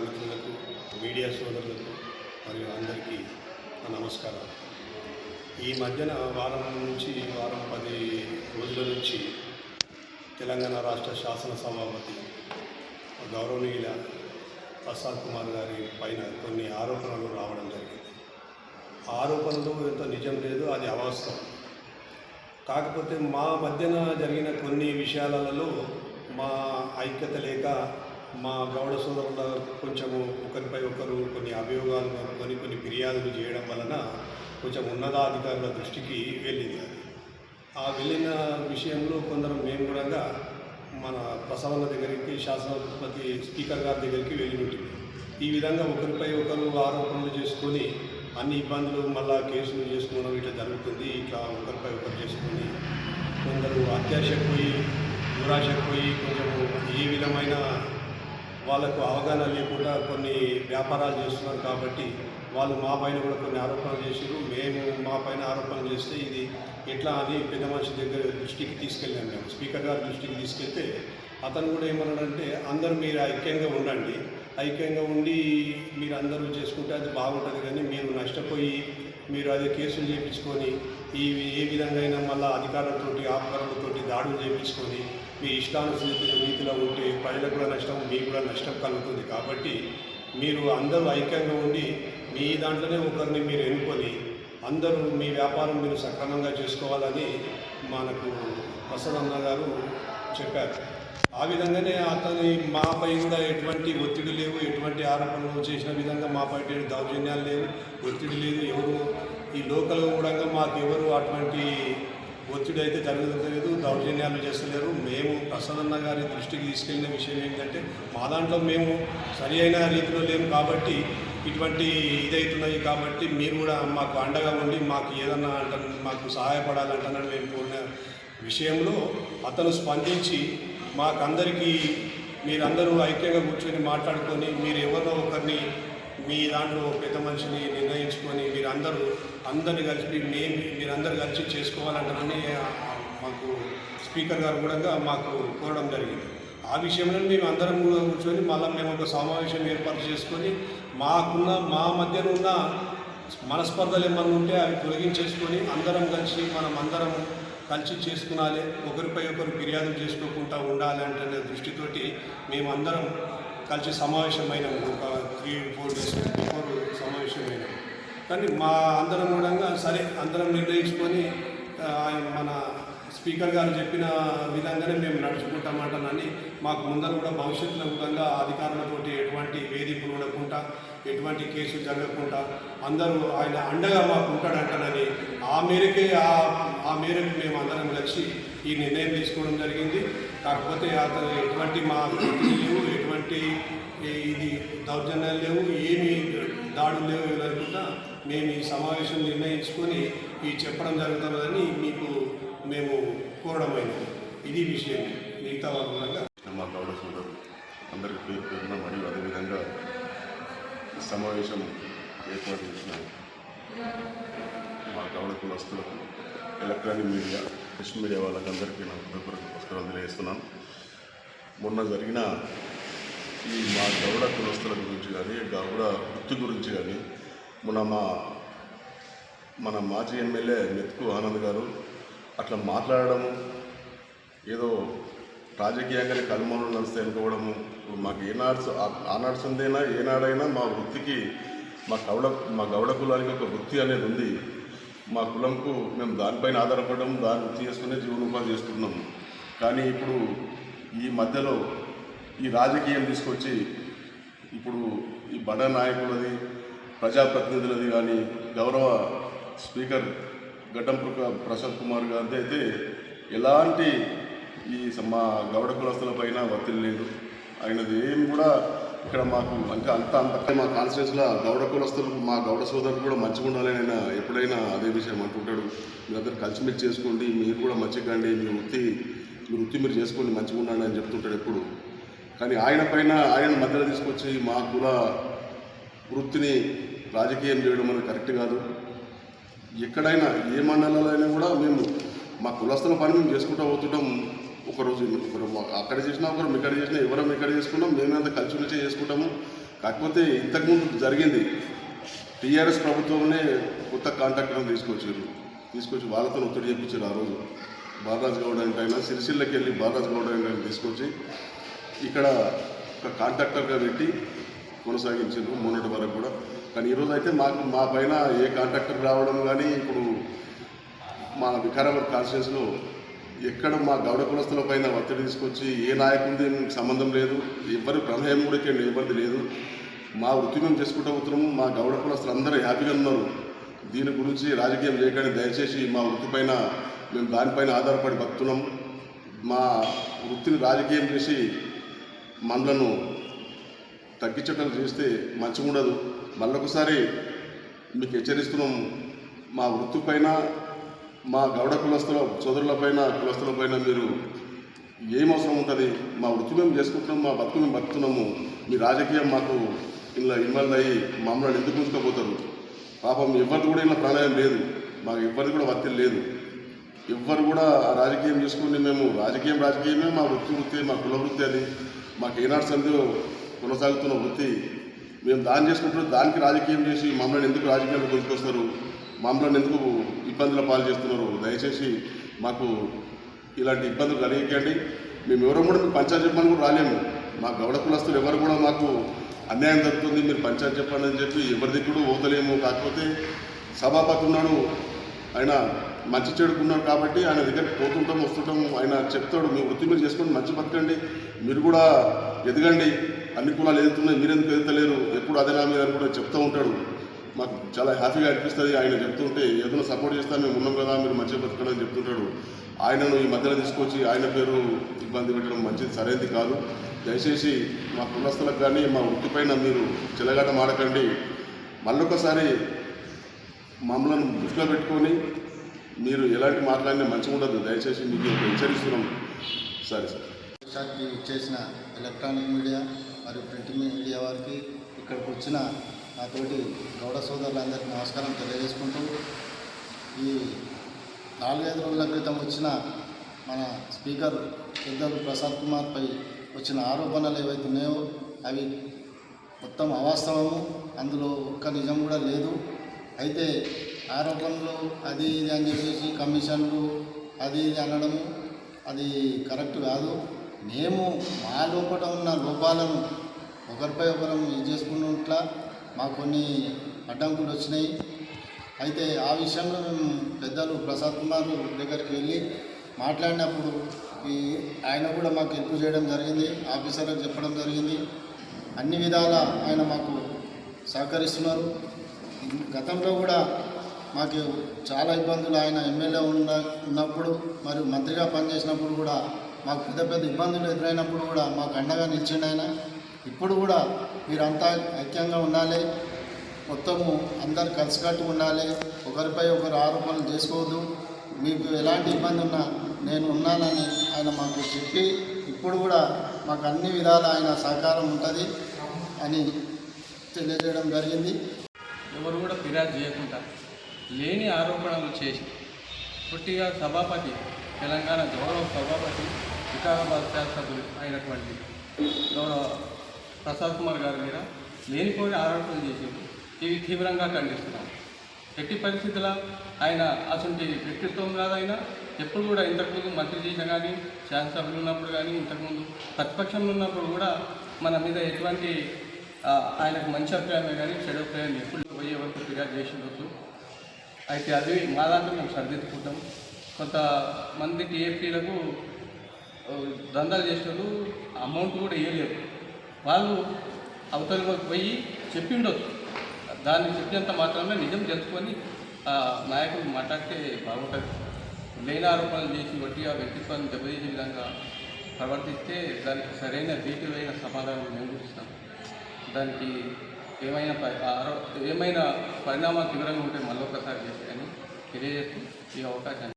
పత్రికా మిత్రులకు మీడియా సోదరులకు మరియు అందరికీ నమస్కారాలు నమస్కారం. ఈ మధ్యన వారం నుంచి వారం పది రోజుల నుంచి తెలంగాణ రాష్ట్ర శాసన సభాపతి గౌరవనీయుల ప్రసాద్ కుమార్ గారి పైన కొన్ని ఆరోపణలు రావడం జరిగింది. ఆ ఆరోపణలు ఎంత నిజం లేదు అది అవాస్తవం. కాకపోతే మా మధ్యన జరిగిన కొన్ని విషయాలలో మా ఐక్యత లేక మా గౌడ సోదరుల కొంచెము ఒకరిపై ఒకరు కొన్ని అభియోగాలు కొన్ని కొన్ని ఫిర్యాదులు చేయడం వలన కొంచెం ఉన్నతాధికారుల దృష్టికి వెళ్ళింది. అది ఆ వెళ్ళిన విషయంలో కొందరు మేము కూడా మన ప్రసవన దగ్గరికి శాసనపతి స్పీకర్ గారి దగ్గరికి వెళ్ళి ఉంటుంది ఈ విధంగా ఒకరిపై ఒకరు ఆరోపణలు చేసుకొని అన్ని ఇబ్బందులు మళ్ళా కేసులు చేసుకోవడం ఇట్లా జరుగుతుంది ఇట్లా ఒకరిపై ఒకరు చేసుకొని కొందరు అత్యాశకు పోయి దురాశకు పోయి కొంచెము ఏ విధమైన వాళ్ళకు అవగాహన లేకుండా కొన్ని వ్యాపారాలు చేస్తున్నారు కాబట్టి వాళ్ళు మా పైన కూడా కొన్ని ఆరోపణలు చేసారు మేము మా పైన ఆరోపణలు చేస్తే ఇది ఎట్లా అని పెద్ద మనిషి దగ్గర దృష్టికి తీసుకెళ్ళాం మేము. స్పీకర్ గారి దృష్టికి తీసుకెళ్తే అతను కూడా ఏమన్నాడంటే అందరూ మీరు ఐక్యంగా ఉండండి. ఐక్యంగా ఉండి మీరు అందరూ చేసుకుంటే అది బాగుంటుంది కానీ మీరు నష్టపోయి మీరు అదే కేసులు చేయించుకొని ఈ ఏ విధంగా అయినా మళ్ళీ అధికారులతోటి ఆపకారులతోటి దాడులు చేయించుకొని మీ ఇష్టానుసృత రీతిలో ఉంటే ప్రజలకు కూడా నష్టం మీకు కూడా నష్టం కలుగుతుంది. కాబట్టి మీరు అందరూ ఐక్యంగా ఉండి మీ దాంట్లోనే ఒకరిని మీరు ఎన్నుకొని అందరూ మీ వ్యాపారం మీరు సక్రమంగా చేసుకోవాలని మనకు ప్రసన్న గారు చెప్పారు. ఆ విధంగానే అతని మాపై కూడా ఎటువంటి ఒత్తిడి లేవు ఎటువంటి ఆరోపణలు చేసిన విధంగా మాపై దౌర్జన్యాలు లేవు ఒత్తిడి లేదు. ఎవరు ఈ లోకల్ కూడా మాకు ఎవరు అటువంటి ఒత్తిడి అయితే జరగలేదు దౌర్జన్యాలు చేస్తలేరు. మేము ప్రసన్న గారి దృష్టికి తీసుకెళ్ళిన విషయం ఏంటంటే మా దాంట్లో మేము సరి అయిన రీతిలో లేము కాబట్టి ఇటువంటి ఇదవుతున్నాయి కాబట్టి మీరు కూడా మాకు అండగా ఉండి మాకు ఏదన్నా అంట మాకు సహాయపడాలంటానని మేము కోరిన విషయంలో అతను స్పందించి మాకందరికీ మీరందరూ ఐక్యంగా కూర్చొని మాట్లాడుకొని మీరు ఎవరినో ఒకరిని మీ దాంట్లో పెద్ద మనిషిని నిర్ణయించుకొని మీరందరూ అందరిని కలిసి మేము మీరందరూ కలిసి చేసుకోవాలంటారని మాకు స్పీకర్ గారు కూడా మాకు కోరడం జరిగింది. ఆ విషయంలో మేము అందరం కూడా కూర్చొని మళ్ళీ మేము ఒక సమావేశం ఏర్పాటు చేసుకొని మాకున్న మా మధ్యన ఉన్న మనస్పర్ధలు ఏమన్నా ఉంటే అవి తొలగించేసుకొని అందరం కలిసి మనం అందరం కలిసి చేసుకునాలి ఒకరిపై ఒకరు ఫిర్యాదు చేసుకోకుండా ఉండాలి అంటే దృష్టితోటి మేమందరం కలిసి సమావేశమైన ఒక త్రీ ఫోర్ డేస్ బిఫోర్ సమావేశమైన కానీ మా అందరం కూడా సరే అందరం నిర్ణయించుకొని ఆయన మన స్పీకర్ గారు చెప్పిన విధంగానే మేము నడుచుకుంటామంటానని మాకు ముందర కూడా భవిష్యత్తులో కూడా అధికారులతోటి ఎటువంటి వేధింపులు ఉండకుండా ఎటువంటి కేసులు జరగకుండా అందరూ ఆయన అండగా మాకు ఉంటాడంటానని ఆ మేరకే ఆ ఆ మేరకు మేము అందరం కలిసి ఈ నిర్ణయం తీసుకోవడం జరిగింది. కాకపోతే అతను ఎటువంటి మా లేవు ఎటువంటి ఇది దౌర్జన్యాలు లేవు ఏమి దాడులు లేవు లేకుండా మేము ఈ సమావేశం నిర్ణయించుకొని ఈ చెప్పడం జరుగుతున్నదని మీకు మేము కోరడమైనది ఇది విషయం. మిగతా వాళ్ళు మా గౌడ సోదరు అందరికీ పేరు పేరున మరియు అదేవిధంగా సమావేశం ఏర్పాటు చేసిన మా గౌడ కులస్తులకు ఎలక్ట్రానిక్ మీడియా. ప్రెస్ మీడియా వాళ్ళకందరికీ నా హృదయపూర్వక నమస్కారాలు తెలియజేస్తున్నాను. మొన్న జరిగిన ఈ మా గౌడ కులస్తుల గురించి కానీ గౌడ వృత్తి గురించి కానీ మొన్న మా మన మాజీ ఎమ్మెల్యే మెతుకు ఆనంద్ గారు అట్లా మాట్లాడడము ఏదో రాజకీయంగానే కనుమలు నడిస్తే అనుకోవడము ఇప్పుడు మాకు ఏనాడు ఆనాడు సందైనా ఏనాడైనా మా వృత్తికి మా గౌడ మా గౌడ కులానికి ఒక వృత్తి అనేది ఉంది. మా కులంకు మేము దానిపైన ఆధారపడడం దాన్ని చేసుకునే జీవనోపాధి చేస్తున్నాము కానీ ఇప్పుడు ఈ మధ్యలో ఈ రాజకీయం తీసుకొచ్చి ఇప్పుడు ఈ బడ నాయకులది ప్రజాప్రతినిధులది కానీ గౌరవ స్పీకర్ గడ్డం ప్రసాద్ కుమార్ గారిది అయితే ఎలాంటి ఈ మా గౌడ కులస్తుల పైన ఒత్తిడి లేదు. ఆయనది ఏం కూడా ఇక్కడ మాకు ఇంకా అంత అంత మా కాన్స్టిట్యూన్స్లో గౌడ కులస్తులు మా గౌడ సోదరులు కూడా మంచిగా ఉండాలని నేను ఎప్పుడైనా అదే విషయం అంటుంటాడు. మీరందరూ కలిసిమెలిసి చేసుకోండి మీరు కూడా మంచిగా కండి మీ వృత్తి మీ వృత్తి మీరు చేసుకోండి మంచిగా ఉండండి అని చెప్తుంటాడు ఎప్పుడు. కానీ ఆయన పైన ఆయన మధ్యలో తీసుకొచ్చి మా కుల వృత్తిని రాజకీయం చేయడం అనేది కరెక్ట్ కాదు. ఎక్కడైనా ఏ మండలాలైనా కూడా మేము మా కులస్తుల పని మేము చేసుకుంటూ పోతుంటాం. ఒకరోజు ఒకరు అక్కడ చేసినా ఒకరు ఇక్కడ చేసినా ఎవరం ఇక్కడ చేసుకున్నాం మేమంతా కలిసి ఉంటే చేసుకుంటాము. కాకపోతే ఇంతకుముందు జరిగింది. టీఆర్ఎస్ ప్రభుత్వంనే కొత్త కాంట్రాక్టర్ని తీసుకొచ్చారు. తీసుకొచ్చి వాళ్ళతో ఒత్తిడి చెప్పించారు ఆ రోజు. బాలరాజ్ గౌడ్ అంటే సిరిసిల్లకి వెళ్ళి బాలరాజ్ గౌడ్ అంటే తీసుకొచ్చి ఇక్కడ ఒక కాంట్రాక్టర్గా పెట్టి కొనసాగించారు మొన్నటి వరకు కూడా. కానీ ఈరోజు అయితే మాకు మా పైన ఏ కాంట్రాక్టర్ రావడం కానీ ఇప్పుడు మా వికారాబాద్ కాన్స్టిట్యూన్స్లో ఎక్కడ మా గౌడ కులస్తుల పైన ఒత్తిడి తీసుకొచ్చి ఏ నాయకుడిది సంబంధం లేదు ఎవరి ప్రమేయం కూడా ఇక్కడ ఎవరిది లేదు. మా వృత్తి మేము చేసుకుంటూ పోతున్నాము మా గౌడ కులస్తులు అందరూ హ్యాపీగా ఉన్నారు. దీని గురించి రాజకీయం చేయకండి దయచేసి మా వృత్తి పైన మేము దానిపైన ఆధారపడి బతున్నాం మా వృత్తిని రాజకీయం చేసి మనలను తగ్గించటం చేస్తే మంచిగా ఉండదు. మళ్ళొకసారి మీకు హెచ్చరిస్తున్నాం మా వృత్తి పైన మా గౌడ కులస్తుల కులస్థల పైన మీరు ఏం అవసరం ఉంటుంది? మా వృత్తి మేము చేసుకుంటున్నాం మా బతుకు మేము బతుకుతున్నాము. మీ రాజకీయం మాకు ఇలా ఇన్వాల్వ్ అయ్యి మమ్మల్ని ఎందుకు ఉంచుకోపోతారు పాపం ఎవరిది కూడా ఇలా ప్రాణాయం లేదు. మాకు ఎవరిది కూడా వత్తి లేదు. ఎవ్వరు కూడా ఆ రాజకీయం చేసుకుని మేము రాజకీయం రాజకీయమే మా వృత్తి వృత్తి మా కుల వృత్తి అది. మాకు ఏనాడు సందో కొనసాగుతున్న వృత్తి. మేము దాన్ని చేసుకుంటున్నాం దానికి రాజకీయం చేసి మమ్మల్ని ఎందుకు రాజకీయాలు గుర్తుకొస్తారు మమ్మల్ని ఎందుకు ఇబ్బందుల పాలు చేస్తున్నారు. దయచేసి మాకు ఇలాంటి ఇబ్బందులు కలిగించండి మేము ఎవరు కూడా మీకు పంచాయతీ చెప్పని కూడా రాలేము. మా గౌడ కులస్తులు ఎవరు కూడా మాకు అన్యాయం జరుగుతుంది. మీరు పంచాయతీ చెప్పండి అని చెప్పి ఎవరి దిక్కుడు పోతలేము కాకపోతే సభాపతి ఉన్నాడు. ఆయన మంచి చెడుకున్నాడు కాబట్టి ఆయన దగ్గరికి పోతుంటాం వస్తుంటాం. ఆయన చెప్తాడు మీ వృత్తి మీరు చేసుకోండి మంచి బతకండి. మీరు కూడా ఎదగండి. అన్ని కులాలు ఎదుగుతున్నాయి మీరెందుకు ఎదుగుతలేరు ఎప్పుడు అదేనా మీరు అని కూడా చెప్తూ ఉంటాడు. మాకు చాలా హ్యాపీగా అనిపిస్తుంది. ఆయన చెప్తుంటే ఏదైనా సపోర్ట్ చేస్తా మేము ఉన్నాం కదా మీరు మంచిగా బతకడం అని చెప్తుంటాడు. ఆయనను ఈ మధ్యలో తీసుకొచ్చి ఆయన పేరు ఇబ్బంది పెట్టడం మంచిది సరైనది కాదు. దయచేసి మా కులస్తులకు కానీ మా వృత్తి మీరు చిలగాట మాడకండి మళ్ళొకసారి మమ్మల్ని దృష్టిలో పెట్టుకొని మీరు ఎలాంటి మాట్లాడినా మంచిగా ఉండదు దయచేసి మీకు హెచ్చరిస్తున్నాం. సరే సార్. చేసిన ఎలక్ట్రానిక్ మీడియా మరియు ప్రింట్ మీడియా వారికి ఇక్కడికి వచ్చిన నాతోటి గౌడ సోదరులందరికీ నమస్కారం తెలియజేసుకుంటూ ఈ నాలుగైదు రోజుల క్రితం వచ్చిన మన స్పీకర్ పెద్దలు ప్రసాద్ కుమార్పై వచ్చిన ఆరోపణలు ఏవైతే ఉన్నాయో అవి మొత్తం అవాస్తవము. అందులో ఒక్క నిజం కూడా లేదు. అయితే ఆరోపణలు అది ఇది అని చెప్పేసి కమిషన్లు అది ఇది అనడము అది కరెక్ట్ కాదు. మేము మా లోపల ఉన్న లోపాలను ఒకరిపై ఒకరం ఇది చేసుకున్నట్ల మాకు కొన్ని అడ్డంకులు వచ్చినాయి. అయితే ఆ విషయంలో మేము పెద్దలు ప్రసాద్ కుమార్ దగ్గరికి వెళ్ళి మాట్లాడినప్పుడు ఈ ఆయన కూడా మాకు హెల్ప్ చేయడం జరిగింది ఆఫీసర్లకు చెప్పడం జరిగింది. అన్ని విధాల ఆయన మాకు సహకరిస్తున్నారు. గతంలో కూడా మాకు చాలా ఇబ్బందులు ఆయన ఎమ్మెల్యే ఉన్న ఉన్నప్పుడు మరియు మంత్రిగా పనిచేసినప్పుడు కూడా మాకు పెద్ద పెద్ద ఇబ్బందులు ఎదురైనప్పుడు కూడా మాకు అండగా నిలిచిండు ఆయన. ఇప్పుడు కూడా మీరంతా ఐక్యంగా ఉండాలి. మొత్తము అందరు కలిసికట్టు ఉండాలి. ఒకరిపై ఒకరు ఆరోపణలు చేసుకోవద్దు. మీకు ఎలాంటి ఇబ్బంది ఉన్నా నేను ఉన్నానని ఆయన మాకు చెప్పి ఇప్పుడు కూడా మాకు అన్ని విధాల ఆయన సహకారం ఉంటుంది అని తెలియజేయడం జరిగింది. ఎవరు కూడా ఫిర్యాదు చేయకుండా లేని ఆరోపణలు చేసి పుట్టిగా సభాపతి తెలంగాణ గౌరవ సభాపతి వికారాబాద్ శాసనసభ్యులు అయినటువంటి గౌరవ ప్రసాద్ కుమార్ గారి మీద లేనిపోయి ఆరోపణలు చేసి ఇవి తీవ్రంగా ఖండిస్తున్నాం. ఎట్టి పరిస్థితుల ఆయన అసలు వ్యక్తిత్వం కాదు ఆయన. ఎప్పుడు కూడా ఇంతకుముందు మంత్రి చేసిన కానీ శాసనసభ్యులు ఉన్నప్పుడు కానీ ఇంతకుముందు ప్రతిపక్షంలో ఉన్నప్పుడు కూడా మన మీద ఎటువంటి ఆయనకు మంచి అభిప్రాయమే కానీ చెడు అభిప్రాయం ఎప్పుడు పోయే వరకు ఫిర్యాదు చేసి అయితే అది మా దాంట్లో మేము సరిదిద్దుకుంటాం. కొంతమంది టీఎఫ్టీలకు దందాలు చేసినప్పుడు అమౌంట్ కూడా ఇవ్వలేరు వాళ్ళు అవతలిలోకి పోయి చెప్పి ఉండొచ్చు. దాన్ని చెప్పినంత మాత్రమే నిజం తెలుసుకొని ఆ నాయకుడు మాట్లాడితే బాగుంటుంది. లేని ఆరోపణలు చేసి బట్టి ఆ వ్యక్తిత్వాన్ని దెబ్బతీసే విధంగా ప్రవర్తిస్తే దానికి సరైన రీతివైన సమాధానం మేము ఇస్తాం. దానికి ఏమైనా ప- ఆరో ఏమైనా పరిణామాలు తీవ్రంగా ఉంటే మళ్ళీ ఒకసారి చేస్తే తెలియజేస్తూ ఈ అవకాశాన్ని